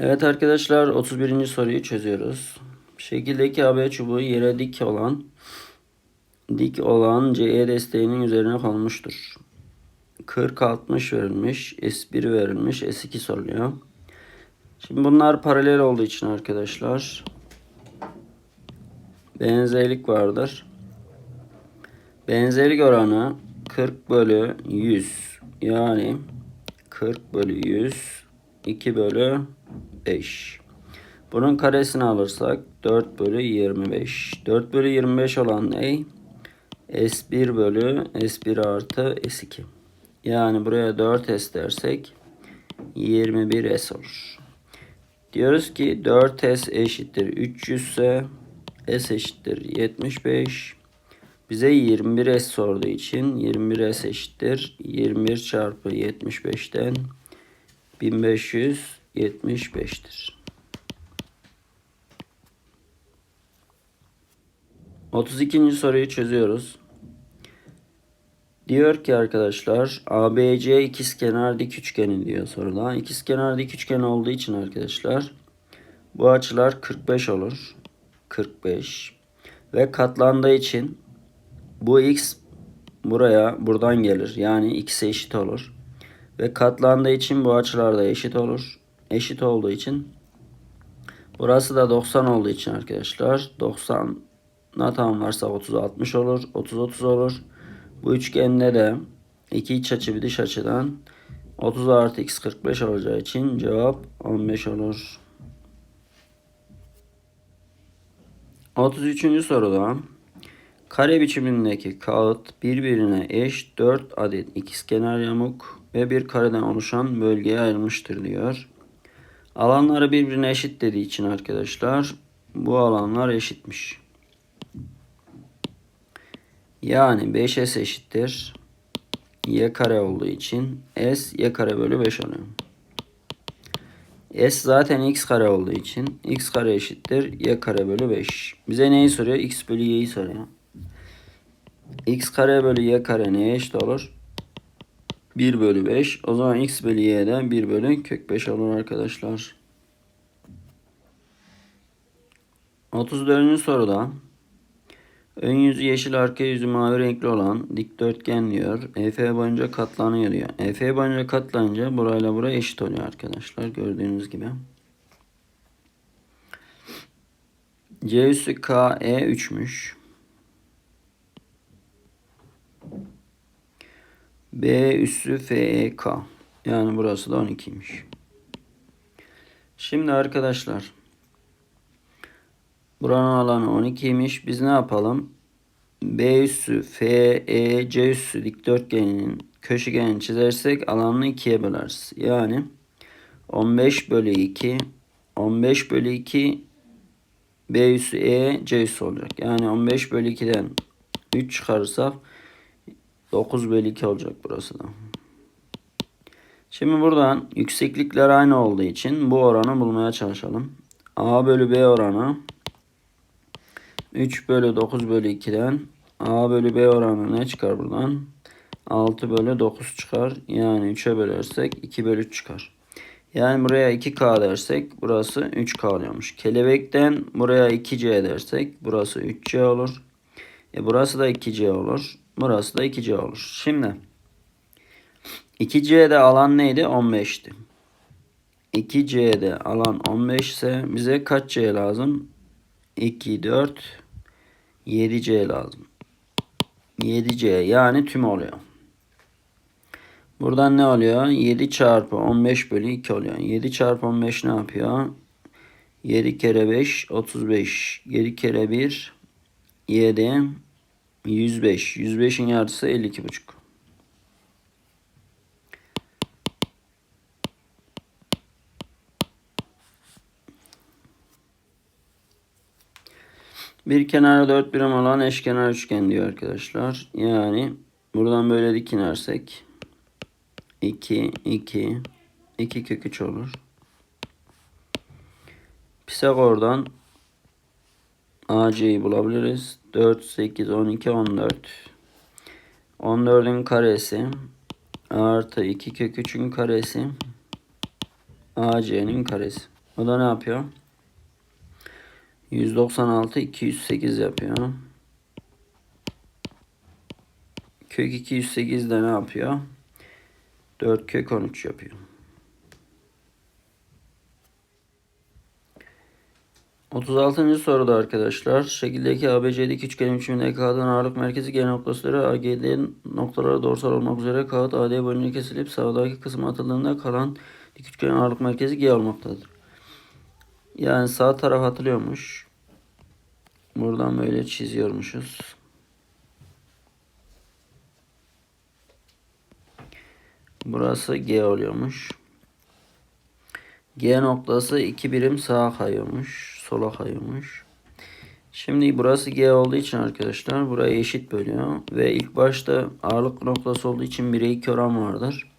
Evet arkadaşlar 31. soruyu çözüyoruz. Şekildeki AB çubuğu yere dik olan dik olan CE desteğinin üzerine konmuştur. 40 60 verilmiş, S1 verilmiş, S2 soruluyor. Şimdi bunlar paralel olduğu için arkadaşlar benzerlik vardır. Benzerlik oranı 40 bölü 100 yani 40 bölü 100 2 bölü 5. Bunun karesini alırsak 4 bölü 25. 4 bölü 25 olan ne? S1 bölü S1 artı S2. Yani buraya 4S dersek 21S olur. Diyoruz ki 4S eşittir 300 ise S eşittir 75. Bize 21S sorduğu için 21S eşittir 21 çarpı 75'ten 1575'tir. 32. soruyu çözüyoruz. Diyor ki arkadaşlar ABC ikizkenar dik üçgeni diyor soruda. İkizkenar dik üçgen olduğu için arkadaşlar bu açılar 45 olur. 45 ve katlandığı için bu x buraya buradan gelir. Yani x'e eşit olur. Ve katlandığı için bu açılar da eşit olur. Eşit olduğu için burası da 90 olduğu için arkadaşlar 90 tam varsa 30 60 olur. 30 30 olur. Bu üçgende de iki iç açı bir dış açıdan 30 artı x 45 olacağı için cevap 15 olur. 33. soruda kare biçimindeki kağıt birbirine eş 4 adet ikizkenar yamuk ve bir kareden oluşan bölgeye ayrılmıştır diyor. Alanları birbirine eşit dediği için arkadaşlar bu alanlar eşitmiş. Yani 5s eşittir. y kare olduğu için s y kare bölü 5 oluyor. S zaten x kare olduğu için x kare eşittir y kare bölü 5. Bize neyi soruyor? x bölü y'yi soruyor. x kare bölü y kare neye eşit olur? 1 bölü 5. O zaman x bölü y'den 1 bölü kök 5 olur arkadaşlar. 34. soruda ön yüzü yeşil arka yüzü mavi renkli olan dikdörtgen diyor. EF boyunca katlanıyor diyor. EF boyunca katlanınca burayla buraya eşit oluyor arkadaşlar. Gördüğünüz gibi. C üssü KE 3'müş. B üssü FEK. Yani burası da 12'ymiş. Şimdi arkadaşlar buranın alanı 12'ymiş. Biz ne yapalım? B üssü FEC üssü dikdörtgeninin köşegenini çizersek alanını 2'ye böleriz. Yani 15 bölü 2 15 bölü 2 B üssü E C üssü olacak. Yani 15 bölü 2'den 3 çıkarırsak 9 bölü 2 olacak burası da. Şimdi buradan yükseklikler aynı olduğu için bu oranı bulmaya çalışalım. A bölü B oranı 3 bölü 9 bölü 2'den A bölü B oranı ne çıkar buradan? 6 bölü 9 çıkar. Yani 3'e bölersek 2 bölü 3 çıkar. Yani buraya 2K dersek burası 3K oluyormuş. Kelebekten buraya 2C dersek burası 3C olur. E burası da 2C olur. Burası da 2C olur. Şimdi 2C'de alan neydi? 15'ti. 2C'de alan 15 ise bize kaç C lazım? 2, 4, 7C lazım. 7C yani tüm oluyor. Buradan ne oluyor? 7 çarpı 15 bölü 2 oluyor. 7 çarpı 15 ne yapıyor? 7 kere 5 35. 7 kere 1 7 105. 105'in yarısı 52,5. Bir kenarı 4 birim olan eşkenar üçgen diyor arkadaşlar. Yani buradan böyle dikinersek 2 2 2 kök 3 olur. Pisagor'dan AC'yi bulabiliriz. 4, 8, 12, 14. 14'ün karesi artı 2 kök 3'ün karesi AC'nin karesi. O da ne yapıyor? 196 208 yapıyor. Kök 208 de ne yapıyor? 4 kök 13 yapıyor. Otuz altıncı soruda arkadaşlar şekildeki ABC'deki üçgen biçiminde kağıdın ağırlık merkezi G noktasları AGD noktalara doğrusal olmak üzere kağıt AD boyunca kesilip sağdaki kısma atıldığında kalan dik üçgenin ağırlık merkezi G olmaktadır. Yani sağ taraf atılıyormuş. Buradan böyle çiziyormuşuz. Burası G oluyormuş. G noktası iki birim sağa kayıyormuş. Sola kayıyormuş. Şimdi burası G olduğu için arkadaşlar burayı eşit bölüyor. Ve ilk başta ağırlık noktası olduğu için 1'e 2 oran vardır.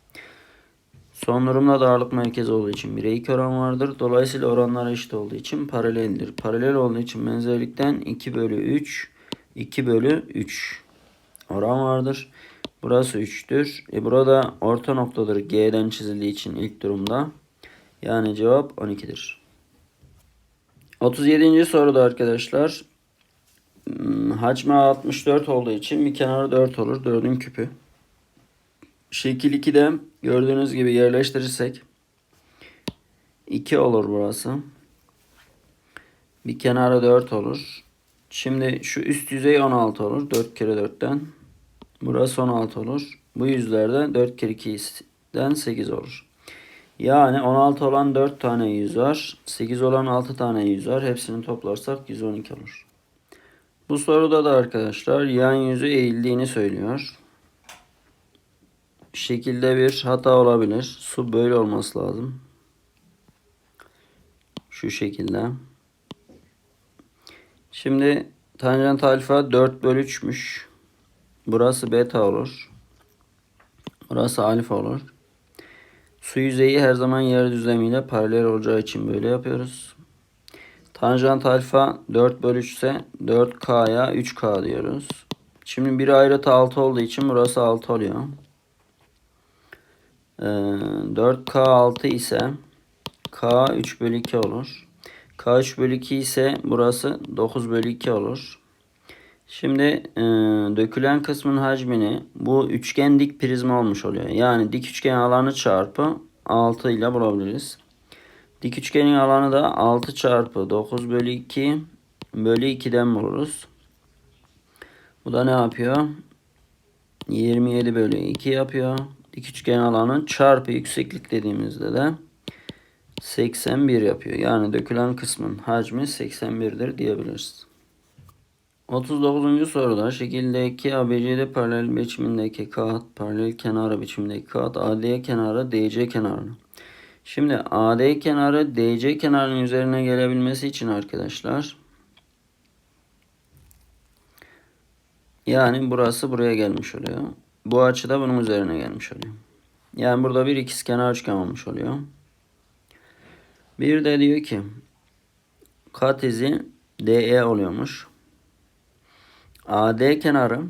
Son durumda da ağırlık merkezi olduğu için 1'e 2 oran vardır. Dolayısıyla oranlar eşit olduğu için paraleldir. Paralel olduğu için benzerlikten 2 bölü 3 2 bölü 3 oran vardır. Burası 3'tür. E burada orta noktadır. G'den çizildiği için ilk durumda. Yani cevap 12'dir. 37. soruda arkadaşlar hmm, hacmi 64 olduğu için bir kenarı 4 olur. 4'ün küpü. Şekil 2'de gördüğünüz gibi yerleştirirsek 2 olur burası. Bir kenarı 4 olur. Şimdi şu üst yüzey 16 olur. 4 kere 4'ten. Burası 16 olur. Bu yüzlerde 4 kere 2'den 8 olur. Yani 16 olan 4 tane yüz var. 8 olan 6 tane yüz var. Hepsini toplarsak 112 olur. Bu soruda da arkadaşlar yan yüzü eğildiğini söylüyor. Şekilde bir hata olabilir. Su böyle olması lazım. Şu şekilde. Şimdi tanjant alfa 4 bölü 3'müş. Burası beta olur. Burası alfa olur. Su yüzeyi her zaman yer düzlemiyle paralel olacağı için böyle yapıyoruz. Tanjant alfa 4 bölü 3 ise 4K'ya 3K diyoruz. Şimdi bir ayrıtı 6 olduğu için burası 6 oluyor. Ee, 4K 6 ise K 3 bölü 2 olur. K 3 bölü 2 ise burası 9 bölü 2 olur. Şimdi e, dökülen kısmın hacmini bu üçgen dik prizma olmuş oluyor. Yani dik üçgen alanı çarpı 6 ile bulabiliriz. Dik üçgenin alanı da 6 çarpı 9 bölü 2 bölü 2'den buluruz. Bu da ne yapıyor? 27 bölü 2 yapıyor. Dik üçgen alanı çarpı yükseklik dediğimizde de 81 yapıyor. Yani dökülen kısmın hacmi 81'dir diyebiliriz. 39. soruda şekildeki ABCD paralel biçimindeki kağıt paralel kenarı biçimindeki kağıt AD kenarı DC kenarını. Şimdi AD kenarı DC kenarının üzerine gelebilmesi için arkadaşlar yani burası buraya gelmiş oluyor. Bu açı da bunun üzerine gelmiş oluyor. Yani burada bir ikizkenar üçgen olmuş oluyor. Bir de diyor ki kat izi DE oluyormuş. AD kenarı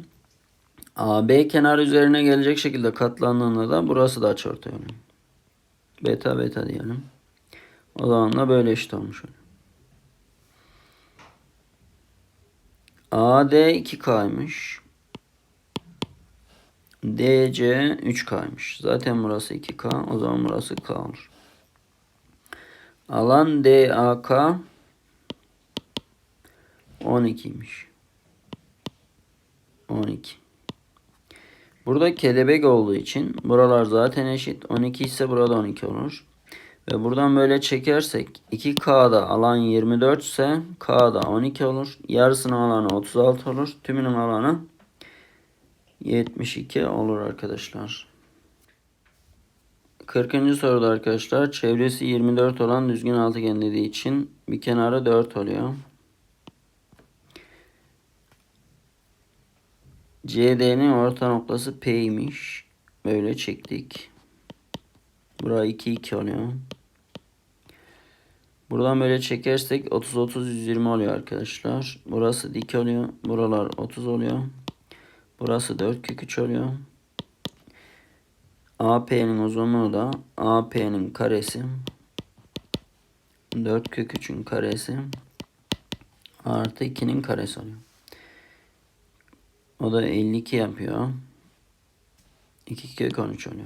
AB kenarı üzerine gelecek şekilde katlandığında da burası da açıortay oluyor. Beta beta diyelim. O zaman da böyle eşit olmuş oluyor. AD 2K'ymış. DC 3K'ymış. Zaten burası 2K. O zaman burası K olur. Alan DAK 12'ymiş. 12. Burada kelebek olduğu için buralar zaten eşit. 12 ise burada 12 olur. Ve buradan böyle çekersek 2K'da alan 24 ise K'da 12 olur. Yarısının alanı 36 olur. Tümünün alanı 72 olur arkadaşlar. 40. soruda arkadaşlar çevresi 24 olan düzgün altıgen dediği için bir kenarı 4 oluyor. CD'nin orta noktası P'ymiş. Böyle çektik. Buraya 2 2 oluyor. Buradan böyle çekersek 30 30 120 oluyor arkadaşlar. Burası dik oluyor. Buralar 30 oluyor. Burası 4 kök 3 oluyor. AP'nin uzunluğu da AP'nin karesi 4 kök 3'ün karesi artı 2'nin karesi oluyor. O da 52 yapıyor. 2 kök 13 oluyor.